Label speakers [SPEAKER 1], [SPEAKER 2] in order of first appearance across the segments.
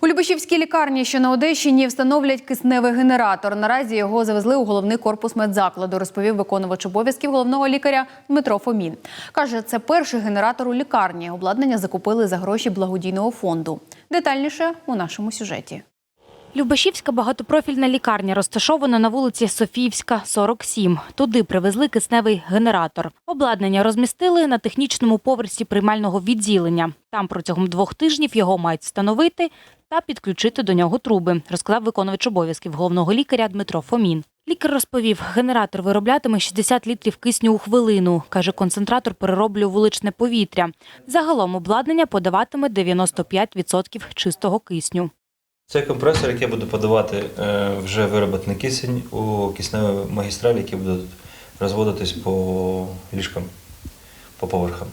[SPEAKER 1] У Любашівській лікарні, що на Одещині, встановлять кисневий генератор. Наразі його завезли у головний корпус медзакладу, розповів виконувач обов'язків головного лікаря Дмитро Фомін. Каже, це перший генератор у лікарні. Обладнання закупили за гроші благодійного фонду. Детальніше у нашому сюжеті.
[SPEAKER 2] Любашівська багатопрофільна лікарня розташована на вулиці Софіївська, 47. Туди привезли кисневий генератор. Обладнання розмістили на технічному поверсі приймального відділення. Там протягом двох тижнів його мають встановити та підключити до нього труби, розказав виконувач обов'язків головного лікаря Дмитро Фомін. Лікар розповів, генератор вироблятиме 60 літрів кисню у хвилину. Каже, концентратор перероблює вуличне повітря. Загалом обладнання подаватиме 95% чистого кисню.
[SPEAKER 3] Це компресор, який буде подавати е, вже вироблений кисень у кисневі магістралі, які будуть розводитись по ліжкам, по поверхам.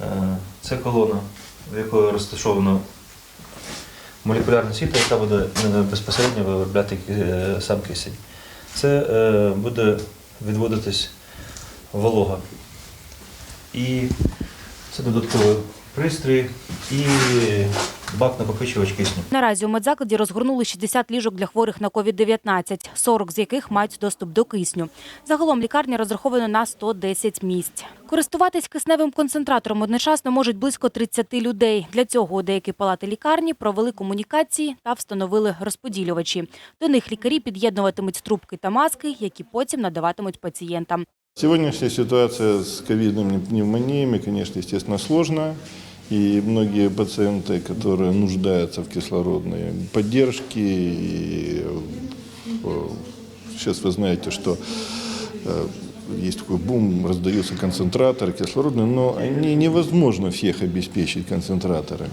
[SPEAKER 3] Е, Це колона, в якої розташовано молекулярна сітка, яка буде безпосередньо виробляти е, сам кисень. Це буде відводитись волога. І це додатковий пристрій і бак накопичувач кисню.
[SPEAKER 2] Наразі у медзакладі розгорнули 60 ліжок для хворих на COVID-19, 40 з яких мають доступ до кисню. Загалом лікарня розрахована на 110 місць. Користуватись кисневим концентратором одночасно можуть близько 30 людей. Для цього у деякі палати лікарні провели комунікації та встановили розподілювачі. До них лікарі під'єднуватимуть трубки та маски, які потім надаватимуть пацієнтам.
[SPEAKER 4] Сегодняшняя ситуация с ковидными пневмониями, конечно, естественно, сложная. И многие пациенты, которые нуждаются в кислородной поддержке, и э, сейчас вы знаете, что э, есть такой бум, раздаются концентраторы кислородные, но они невозможно всех обеспечить концентраторами.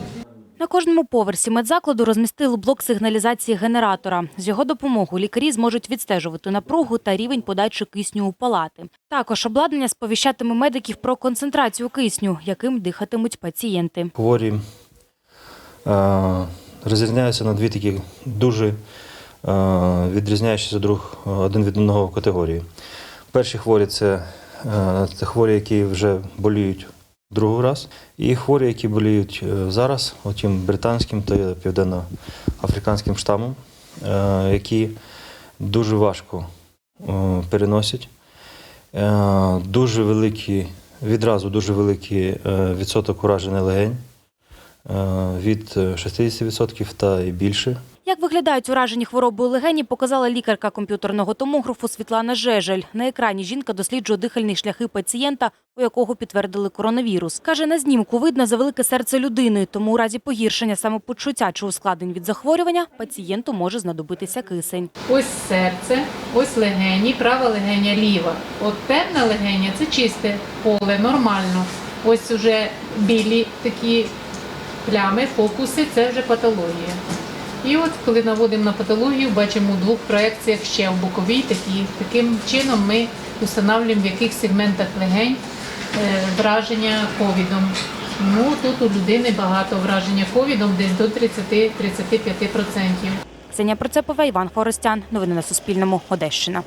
[SPEAKER 2] На кожному поверсі медзакладу розмістили блок сигналізації генератора. З його допомогою лікарі зможуть відстежувати напругу та рівень подачі кисню у палати. Також обладнання сповіщатиме медиків про концентрацію кисню, яким дихатимуть пацієнти.
[SPEAKER 3] Хворі е, розрізняються на дві такі дуже е, відрізняючіся друг один від одного категорії. Перші хворі е, це хворі, які вже боліють другий раз, і хворі, які боліють е, зараз, отим британським та південно-африканським штамом, е, які дуже важко е, переносять. Дуже великий, відразу дуже великий відсоток ураження легень від е, 60% та і більше.
[SPEAKER 2] Як виглядають уражені хворобою легені, показала лікарка комп'ютерного томографу Світлана Жежель. На екрані жінка досліджує дихальні шляхи пацієнта, у якого підтвердили коронавірус. Каже, на знімку видно за велике серце людини, тому у разі погіршення самопочуття чи ускладнень від захворювання пацієнту може знадобитися кисень.
[SPEAKER 5] Ось серце, ось легені, права легеня ліва. От темна легеня це чисте поле, нормально. Ось уже білі такі плями, фокуси це вже патологія. І от коли наводимо на патологію, бачимо у двох проекціях ще в боковій такі. Таким чином ми встановлюємо в яких сегментах легень е, враження ковідом. Ну тут у людини багато враження ковідом, десь до 30-35%.
[SPEAKER 2] Ксенія Процепова, Іван Хоростян. Новини на Суспільному. Одещина.